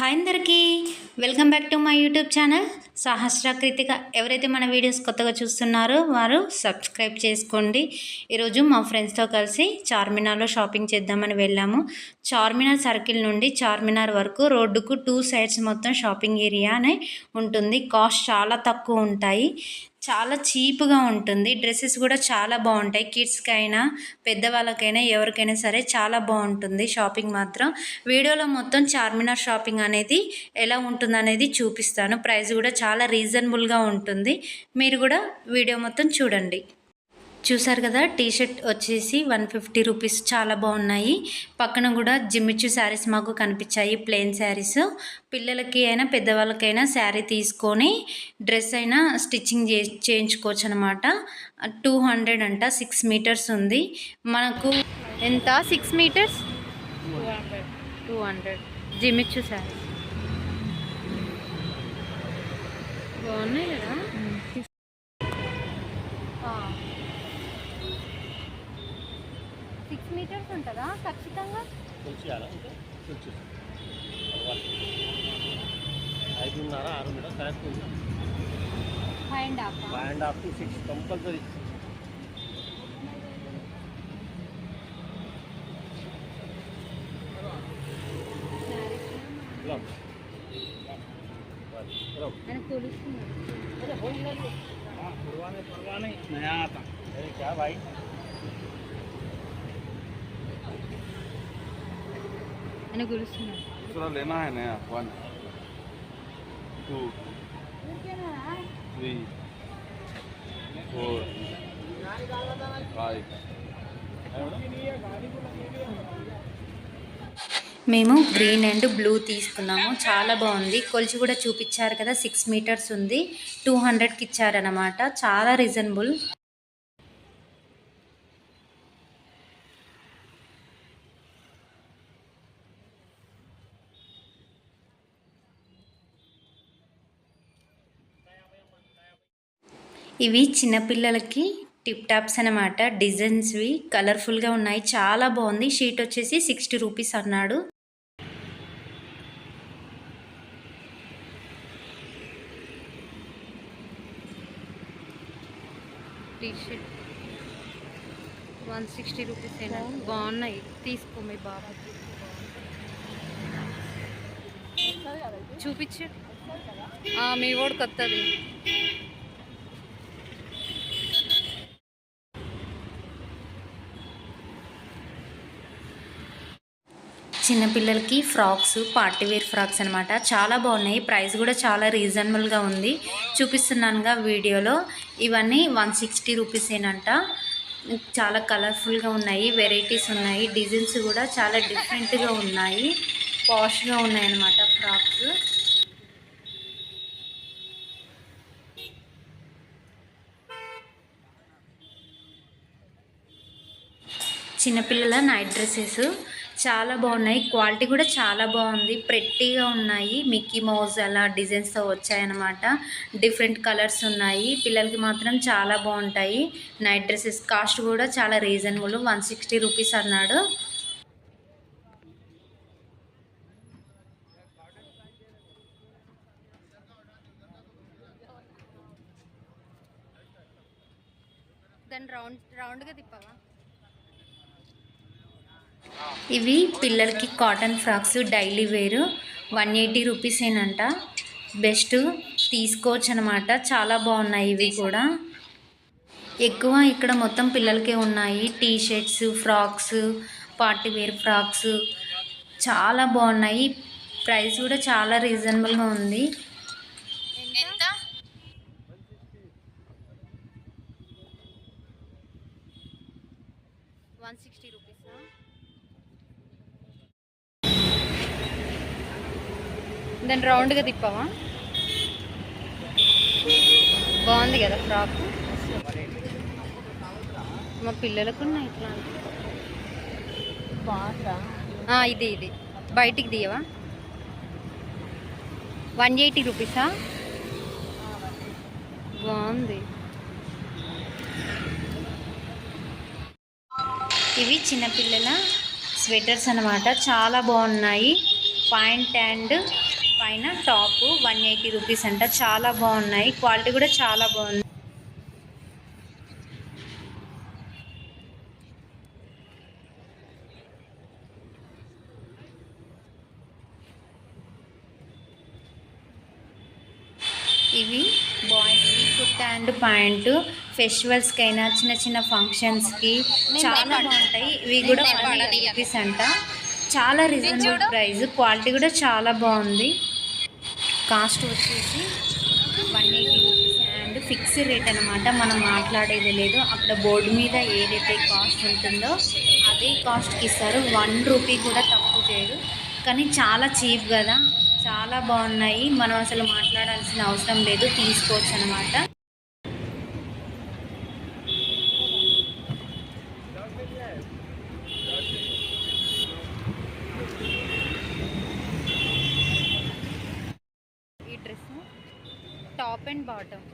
Hi అందరికీ. Welcome back to my YouTube channel Sahasra Krithika. ఎవరైతే మన వీడియోస్ కొత్తగా చూస్తున్నారో వారు సబ్స్క్రైబ్ చేసుకోండి. ఈరోజు మా ఫ్రెండ్స్తో కలిసి చార్మినార్లో షాపింగ్ చేద్దామని వెళ్ళాము. చార్మినార్ సర్కిల్ నుండి చార్మినార్ వరకు రోడ్డుకు టూ సైడ్స్ మొత్తం షాపింగ్ ఏరియానే ఉంటుంది. కాస్ట్ చాలా తక్కువ ఉంటాయి. చాలా చీప్గా ఉంటుంది. డ్రెస్సెస్ కూడా చాలా బాగుంటాయి. కిడ్స్కైనా పెద్దవాళ్ళకైనా ఎవరికైనా సరే చాలా బాగుంటుంది షాపింగ్ మాత్రం. వీడియోలో మొత్తం చార్మినార్ షాపింగ్ అనేది ఎలా ఉంటుంది అనేది చూపిస్తాను. ప్రైస్ కూడా చాలా రీజనబుల్గా ఉంటుంది. మీరు కూడా వీడియో మొత్తం చూడండి. చూసారు కదా టీ షర్ట్ వచ్చేసి వన్ ఫిఫ్టీ రూపీస్. చాలా బాగున్నాయి. పక్కన కూడా జిమ్మిచ్చు శారీస్ మాకు కనిపించాయి ప్లెయిన్ శారీస్. పిల్లలకి అయినా పెద్దవాళ్ళకైనా శారీ తీసుకొని డ్రెస్ అయినా స్టిచ్చింగ్ చే చేయించుకోవచ్చు అనమాట టూ హండ్రెడ్ అంట సిక్స్ మీటర్స్ ఉంది. మనకు ఎంత? Six metres? Two hundred. జిమ్మిచ్చు sari బాగున్నాయి కదా? సిక్స్ మీటర్స్ ఉంటుందా ఖచ్చితంగా కొలిచేయాలా అంటే కొంచెం ఐదున్నర ఆరున్నర కరెక్ట్ ఉంది five and half five and half to six compulsory అని కొలుస్తున్నాడు नया आता अरे क्या भाई అని కొలుస్తున్నాడు दूसरा लेना है नया one two three four five మేము గ్రీన్ అండ్ బ్లూ తీసుకున్నాము చాలా బాగుంది కొలిచి కూడా చూపించారు కదా సిక్స్ మీటర్స్ ఉంది టూ హండ్రెడ్కి ఇచ్చారనమాట చాలా రీజనబుల్ ఇవి చిన్నపిల్లలకి టిప్ టాప్స్ అనమాట డిజైన్స్వి కలర్ఫుల్గా ఉన్నాయి. చాలా బాగుంది. షీట్ వచ్చేసి సిక్స్టీ రూపీస్ అన్నాడు. T shirt one sixty rupees అయినా. బాగున్నాయి. తీసుకో మీ బాబా. చూపించు. ఆ, మీ ఓడి కొత్తది చిన్నపిల్లలకి ఫ్రాక్స్ పార్టీ వేర్ ఫ్రాక్స్ అనమాట చాలా బాగున్నాయి. ప్రైస్ కూడా చాలా రీజనబుల్గా ఉంది. చూపిస్తున్నానుగా వీడియోలో. ఇవన్నీ వన్ సిక్స్టీ రూపీసేనంట చాలా కలర్ఫుల్గా ఉన్నాయి. వెరైటీస్ ఉన్నాయి. డిజైన్స్ కూడా చాలా డిఫరెంట్గా ఉన్నాయి. పాష్గా ఉన్నాయన్నమాట ఫ్రాక్స్. చిన్నపిల్లల నైట్ డ్రెస్సెస్. చాలా బాగున్నాయి. క్వాలిటీ కూడా చాలా బాగుంది. ప్రెట్టీగా ఉన్నాయి. మిక్కీ మౌజ్ అలా డిజైన్స్తో వచ్చాయన్నమాట. డిఫరెంట్ కలర్స్ ఉన్నాయి. పిల్లలకి మాత్రం చాలా బాగుంటాయి. నైట్ డ్రెస్సెస్ కాస్ట్ కూడా చాలా రీజనబుల్. వన్ సిక్స్టీ రూపీస్ అన్నాడు. దాన్ని రౌండ్ రౌండ్గా తిప్పవా? ఇవి పిల్లలకి కాటన్ ఫ్రాక్స్ డైలీ వేరు. వన్ ఎయిటీ రూపీసేనంట బెస్ట్ తీసుకోవచ్చు అనమాట చాలా బాగున్నాయి ఇవి కూడా. ఎక్కువ ఇక్కడ మొత్తం పిల్లలకే ఉన్నాయి. T shirts frocks party wear frocks. చాలా బాగున్నాయి. ప్రైస్ కూడా చాలా రీజనబుల్గా ఉంది ఎంత వన్ సిక్స్టీ రూపీసా దాన్ని రౌండ్గా తిప్పావా? బాగుంది కదా ఫ్రాక్. మా పిల్లలకు ఉన్నాయి ఇట్లా ఇది ఇది. బయటికి తీయవా? One eighty రూపీసా? బాగుంది. ఇవి చిన్నపిల్లల స్వెటర్స్ అన్నమాట. చాలా బాగున్నాయి. పాయింట్ అండ్ పైన టాప్ వన్ ఎయిటీ రూపీస్ అంట. చాలా బాగున్నాయి. క్వాలిటీ కూడా చాలా బాగుంది. ఇవి బాయ్స్కి కుర్తా అండ్ ప్యాంటు. ఫెస్టివల్స్కి అయినా చిన్న చిన్న ఫంక్షన్స్కి చాలా బాగుంటాయి. ఇవి కూడా వన్ రూపీస్ అంట. చాలా రీజనబుల్ ప్రైస్ క్వాలిటీ కూడా చాలా బాగుంది. కాస్ట్ వచ్చేసి one eighty rupees and fixed rate అనమాట మనం మాట్లాడేది లేదు. అక్కడ బోర్డు మీద ఏదైతే కాస్ట్ ఉంటుందో అదే కాస్ట్కి ఇస్తారు. వన్ రూపీ కూడా తక్కువ చేయరు. కానీ చాలా చీప్ కదా. చాలా బాగున్నాయి. మనం అసలు మాట్లాడాల్సిన అవసరం లేదు. తీసుకోవచ్చు అనమాట ఈ dress top and bottom.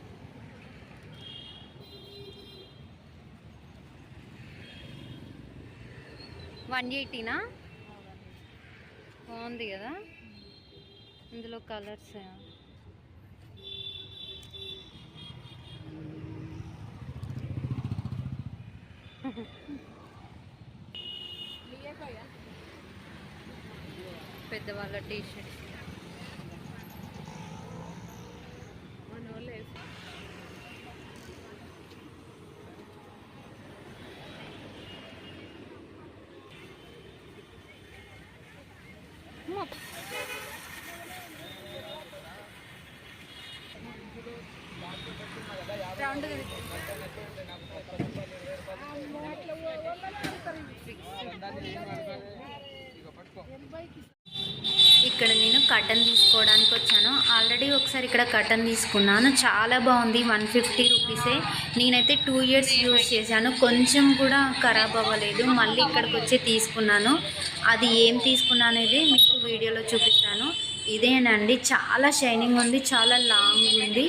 One ఎయిటీనా? బాగుంది కదా? ఇందులో కలర్స్ పెద్దవాళ్ళ టీ షర్ట్స్ కర్టన్ తీసుకోవడానికి వచ్చాను. ఆల్రెడీ ఒకసారి ఇక్కడ కర్టన్ తీసుకున్నాను. చాలా బాగుంది. వన్ ఫిఫ్టీ రూపీసే. నేనైతే టూ ఇయర్స్ యూజ్ చేశాను. కొంచెం కూడా ఖరాబ్ అవ్వలేదు. మళ్ళీ ఇక్కడికి వచ్చి తీసుకున్నాను. అది ఏం తీసుకున్నా అనేది మీకు వీడియోలో చూపిస్తాను. ఇదేనండి చాలా షైనింగ్ ఉంది చాలా లాంగ్ ఉంది.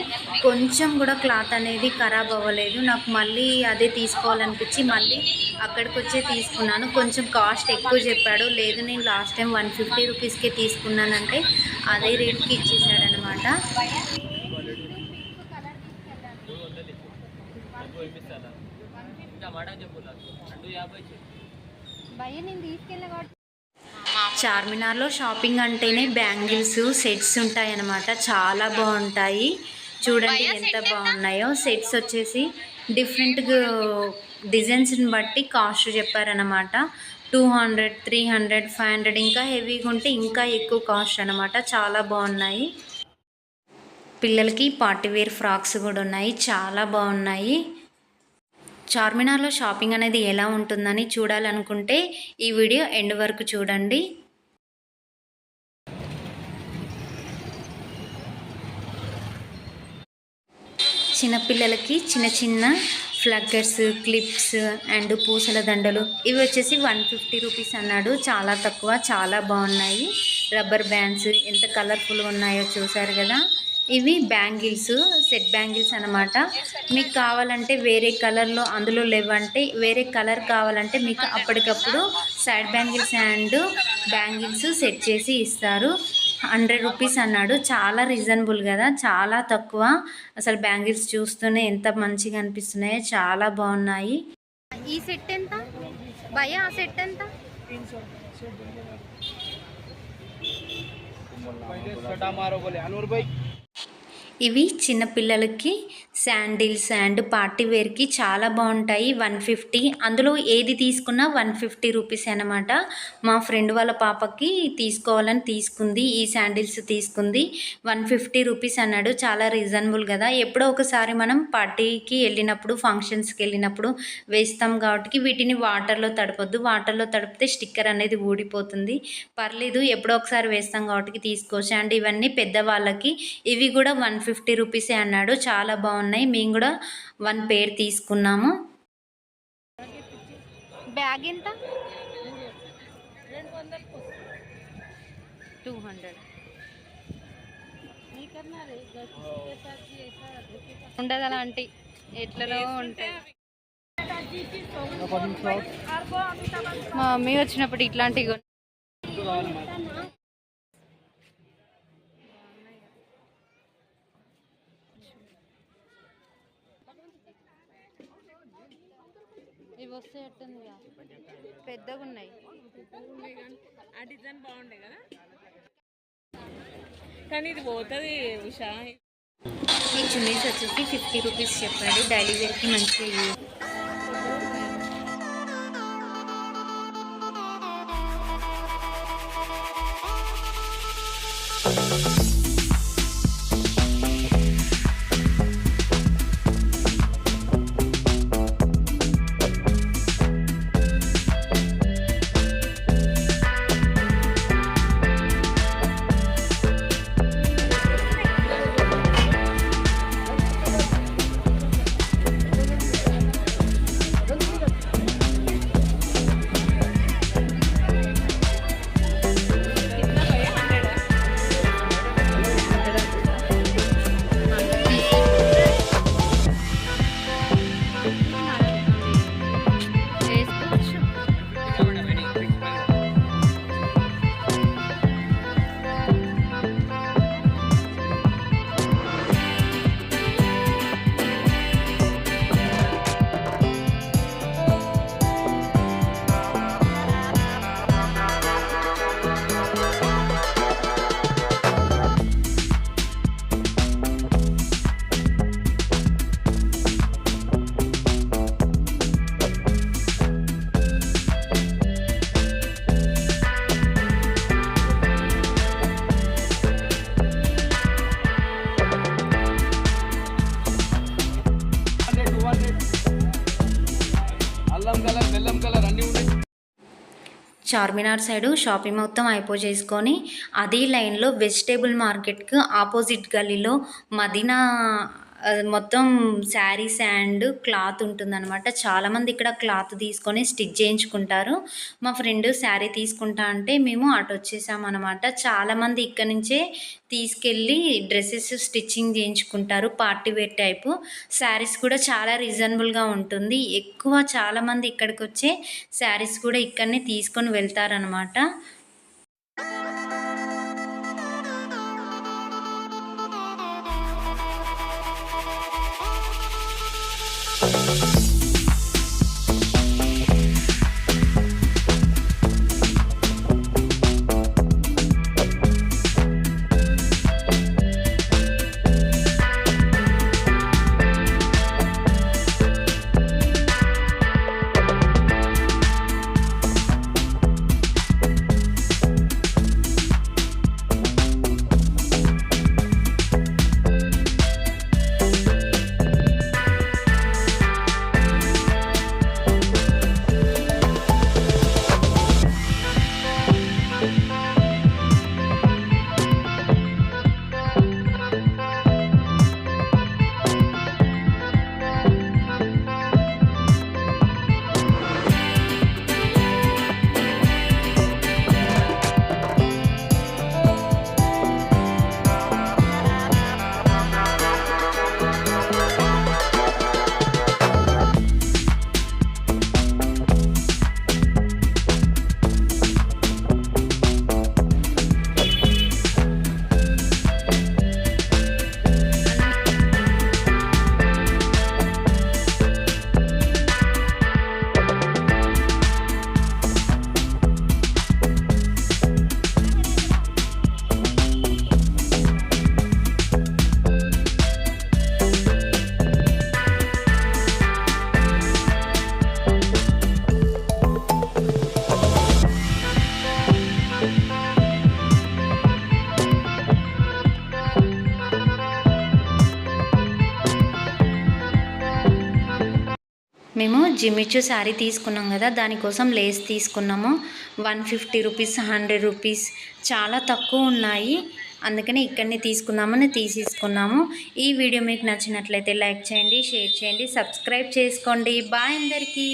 కొంచెం కూడా క్లాత్ అనేది ఖరాబ్ అవ్వలేదు. నాకు మళ్ళీ అదే తీసుకోవాలనిపించి మళ్ళీ అక్కడికి వచ్చే తీసుకున్నాను. కొంచెం కాస్ట్ ఎక్కువ చెప్పాడు. లేదు నేను లాస్ట్ టైం వన్ ఫిఫ్టీ రూపీస్కే తీసుకున్నానంటే అదే రేట్కి ఇచ్చేసాడనమాట. చార్మినార్లో షాపింగ్ అంటేనే బ్యాంగిల్స్ సెట్స్ ఉంటాయన్నమాట. చాలా బాగుంటాయి. చూడండి ఎంత బాగున్నాయో. సెట్స్ వచ్చేసి డిఫరెంట్ డిజైన్స్ని బట్టి కాస్ట్ చెప్పారనమాట two hundred three hundred five hundred ఇంకా హెవీగా ఉంటే ఇంకా ఎక్కువ కాస్ట్ అనమాట చాలా బాగున్నాయి. పిల్లలకి పార్టీ వేర్ ఫ్రాక్స్ కూడా ఉన్నాయి. చాలా బాగున్నాయి. చార్మినార్లో షాపింగ్ అనేది ఎలా ఉంటుందని చూడాలనుకుంటే ఈ వీడియో ఎండ్ వరకు చూడండి. చిన్నపిల్లలకి చిన్న చిన్న ఫ్లగ్గర్స్ క్లిప్స్ అండ్ పూసల దండలు. ఇవి వచ్చేసి వన్ ఫిఫ్టీ రూపీస్ అన్నాడు. చాలా తక్కువ చాలా బాగున్నాయి. రబ్బర్ బ్యాండ్స్ ఎంత కలర్ఫుల్గా ఉన్నాయో చూసారు కదా. ఇవి బ్యాంగిల్స్ సెట్ బ్యాంగిల్స్ అనమాట మీకు కావాలంటే వేరే కలర్లో అందులో లేవంటే వేరే కలర్ కావాలంటే మీకు అప్పటికప్పుడు side bangles and bangles set చేసి ఇస్తారు. హండ్రెడ్ రూపీస్ అన్నాడు. చాలా రీజనబుల్ కదా చాలా తక్కువ. అసలు బ్యాంగిల్స్ చూస్తూనే ఎంత మంచిగా అనిపిస్తున్నాయో చాలా బాగున్నాయి. ఈ సెట్ ఎంత? భయ ఆ సెట్ ఎంత? ఇవి చిన్నపిల్లలకి శాండిల్స్ అండ్ పార్టీ వేర్కి చాలా బాగుంటాయి వన్ ఫిఫ్టీ. అందులో ఏది తీసుకున్నా వన్ ఫిఫ్టీ రూపీస్ అనమాట మా ఫ్రెండ్ వాళ్ళ పాపకి తీసుకోవాలని తీసుకుంది ఈ శాండిల్స్ తీసుకుంది వన్ ఫిఫ్టీ రూపీస్ అన్నాడు. చాలా రీజనబుల్ కదా. ఎప్పుడో ఒకసారి మనం పార్టీకి వెళ్ళినప్పుడు ఫంక్షన్స్కి వెళ్ళినప్పుడు వేస్తాం కాబట్టి వీటిని వాటర్లో తడపొద్దు. వాటర్లో తడిపితే స్టిక్కర్ అనేది ఊడిపోతుంది. పర్లేదు ఎప్పుడో ఒకసారి వేస్తాం కాబట్టి తీసుకోవచ్చు. అండ్ ఇవన్నీ పెద్దవాళ్ళకి ఇవి కూడా వన్ ఫిఫ్టీ రూపీసే అన్నాడు. చాలా బాగున్నాయి. మేము కూడా వన్ పేర్ తీసుకున్నాము. బ్యాగ్ ఎంత? Two hundred. ఉండదు అలాంటి ఎట్లలో ఉంటాయి. మా మమ్మీ వచ్చినప్పుడు ఇట్లాంటివి వస్తాయి అట్టుందిగా పెద్దగా ఉన్నాయి ఆ డిజైన్ బాగుండే కదా? కానీ ఇది పోతుంది ఉషా. ఈ చున్నీస్ వచ్చేసి ఫిఫ్టీ రూపీస్ చెప్పాడు. డైలీ వేర్కి మంచిగా చార్మినార్ సైడు షాపింగ్ మొత్తం అయిపో చేసుకొని అదే లైన్లో వెజిటేబుల్ మార్కెట్కి ఆపోజిట్ గల్లీలో మదీనా మొత్తం శారీస్ అండ్ క్లాత్ ఉంటుందన్నమాట. చాలామంది ఇక్కడ క్లాత్ తీసుకొని స్టిచ్ చేయించుకుంటారు. మా ఫ్రెండ్ శారీ తీసుకుంటా అంటే మేము అటు వచ్చేసామన్నమాట. చాలామంది ఇక్కడ నుంచే తీసుకెళ్ళి డ్రెస్సెస్ స్టిచ్చింగ్ చేయించుకుంటారు పార్టీ వేర్ టైపు. శారీస్ కూడా చాలా రీజనబుల్గా ఉంటుంది. ఎక్కువ చాలామంది ఇక్కడికి వచ్చే శారీస్ కూడా ఇక్కడనే తీసుకొని వెళ్తారనమాట మేము జిమిచ్చు శారీ తీసుకున్నాం కదా దానికోసం లేస్ తీసుకున్నాము. One fifty rupees hundred rupees చాలా తక్కువ ఉన్నాయి. అందుకని ఇక్కడనే తీసుకుందామని తీసేసుకున్నాము. ఈ వీడియో మీకు నచ్చినట్లయితే లైక్ చేయండి షేర్ చేయండి సబ్స్క్రైబ్ చేసుకోండి. బాయ్ అందరికీ.